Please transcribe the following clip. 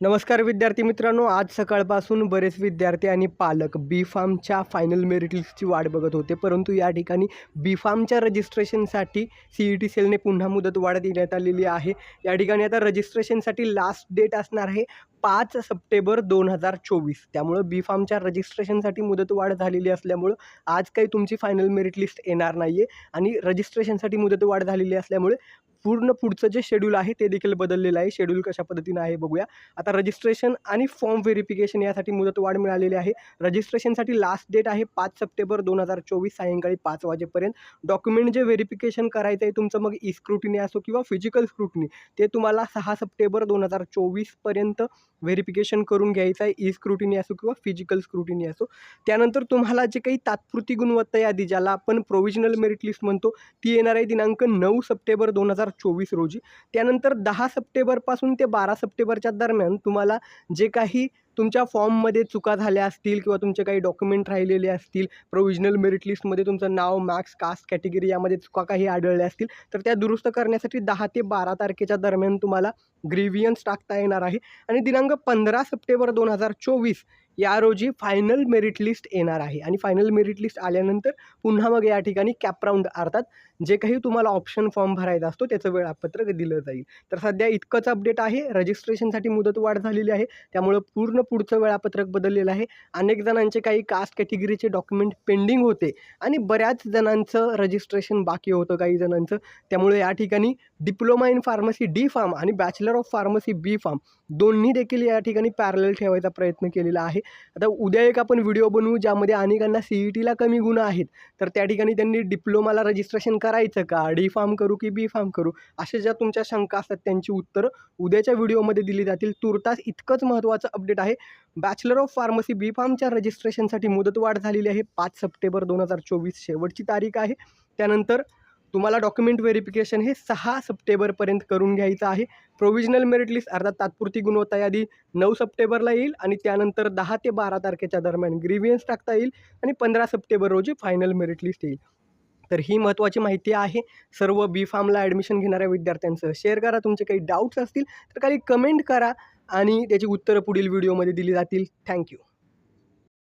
नमस्कार विद्यार्थी मित्रांनो आज सकाळपासून बरेच विद्यार्थी आणि पालक बी फार्मच्या फायनल मेरिट लिस्टची वाट बघत होते. परंतु या ठिकाणी बी फार्मच्या रजिस्ट्रेशनसाठी सी ई टी सेलने पुन्हा मुदत वाढ देण्यात आलेली आहे. या ठिकाणी आता रजिस्ट्रेशनसाठी लास्ट डेट असणार आहे पाच सप्टेंबर दोन हजार चोवीस. त्यामुळं बी फार्मच्या रजिस्ट्रेशनसाठी मुदतवाढ झालेली असल्यामुळं आज काही तुमची फायनल मेरिट लिस्ट येणार नाही आहे आणि रजिस्ट्रेशनसाठी मुदतवाढ झालेली असल्यामुळे पूर्ण पुढचं जे शेड्यूल आहे ते देखील बदललेलं आहे. शेड्यूल कशा पद्धतीनं आहे बघूया. आता रजिस्ट्रेशन आणि फॉर्म व्हेरिफिकेशन यासाठी मुदतवाढ मिळालेली आहे. रजिस्ट्रेशनसाठी लास्ट डेट आहे पाच सप्टेंबर दोन हजार चोवीस सायंकाळी पाच वाजेपर्यंत. डॉक्युमेंट जे व्हेरिफिकेशन करायचं आहे तुमचं मग ई स्क्रुटिनी असो किंवा फिजिकल स्क्रुटिनी ते तुम्हाला सहा सप्टेंबर दोन हजार चोवीसपर्यंत व्हेरिफिकेशन करून घ्यायचं आहे ई स्क्रुटिनी असो किंवा फिजिकल स्क्रुटिनी असो. त्यानंतर तुम्हाला जे काही तात्पुरती गुणवत्ता यादी ज्याला आपण प्रोव्हिजनल मेरिट लिस्ट म्हणतो ती येणार आहे दिनांक नऊ सप्टेंबर दोन हजार चोवीस रोजी. त्यानंतर दहा सप्टेंबरपासून ते बारा सप्टेंबरच्या दरम्यान तुम्हाला जे काही तुमच्या फॉर्ममध्ये चुका झाल्या असतील किंवा तुमचे काही डॉक्युमेंट राहिलेले असतील प्रोविजनल मेरिट लिस्टमध्ये तुमचं नाव मार्क्स कास्ट कॅटेगरी यामध्ये चुका काही आढळल्या असतील तर त्या दुरुस्त करण्यासाठी दहा ते बारा तारखेच्या दरम्यान तुम्हाला ग्रेव्हियन्स टाकता येणार आहे. आणि दिनांक पंधरा सप्टेंबर दोन हजार चोवीस या रोजी फायनल मेरिट लिस्ट येणार आहे. आणि फायनल मेरिट लिस्ट आल्यानंतर पुन्हा मग या ठिकाणी कॅपराऊंड अर्थात जे काही तुम्हाला ऑप्शन फॉर्म भरायचा असतो त्याचं वेळापत्रक दिलं जाईल. तर सध्या इतकंच अपडेट आहे. रजिस्ट्रेशनसाठी मुदत वाढ झालेली आहे. त्यामुळं पूर्ण पुढचं वेळापत्रक बदललेलं आहे. अनेक जणांचे काही कास्ट कॅटेगरीचे डॉक्युमेंट पेंडिंग होते. आणि बऱ्याच जणांचं रजिस्ट्रेशन बाकी होतं काही जणांचं. त्यामुळे या ठिकाणी diploma in pharmacy D pharm आणि bachelor of pharmacy B pharm दोन्ही देखील या ठिकाणी पॅरल ठेवायचा प्रयत्न केलेला आहे. आता उद्या एक आपण व्हिडिओ बनवू ज्यामध्ये अनेकांना सी ई टीला कमी गुण आहेत. तर त्या ठिकाणी त्यांनी डिप्लोमाला रजिस्ट्रेशन करायचं का? डी फार्म करू की बी फार्म करू? अशा ज्या तुमच्या शंका असतात त्यांची उत्तरं उद्याच्या व्हिडिओमध्ये दिली जातील. तुर्तास इतकंच महत्त्वाचं अपडेट आहे. बॅचलर ऑफ फार्मसी बी फार्मच्या रजिस्ट्रेशनसाठी मुदतवाढ झालेली आहे. पाच सप्टेंबर दोन हजार चोवीस शेवटची तारीख आहे. त्यानंतर तुम्हाला डॉक्युमेंट व्हेरिफिकेशन हे सहा सप्टेंबरपर्यंत करून घ्यायचं आहे. प्रोव्हिजनल मेरिट लिस्ट अर्थात तात्पुरती गुणवत्ता यादी नऊ सप्टेंबरला येईल आणि त्यानंतर दहा ते बारा तारखेच्या दरम्यान ग्रीवियन्स टाकता येईल आणि पंधरा सप्टेंबर रोजी फायनल मेरिट लिस्ट येईल. तर ही महत्त्वाची माहिती आहे. सर्व बी फार्मला ॲडमिशन घेणाऱ्या विद्यार्थ्यांसह शेअर करा. तुमचे काही डाऊट्स असतील तर काही कमेंट करा आणि त्याची उत्तरं पुढील व्हिडिओमध्ये दिली जातील. थँक्यू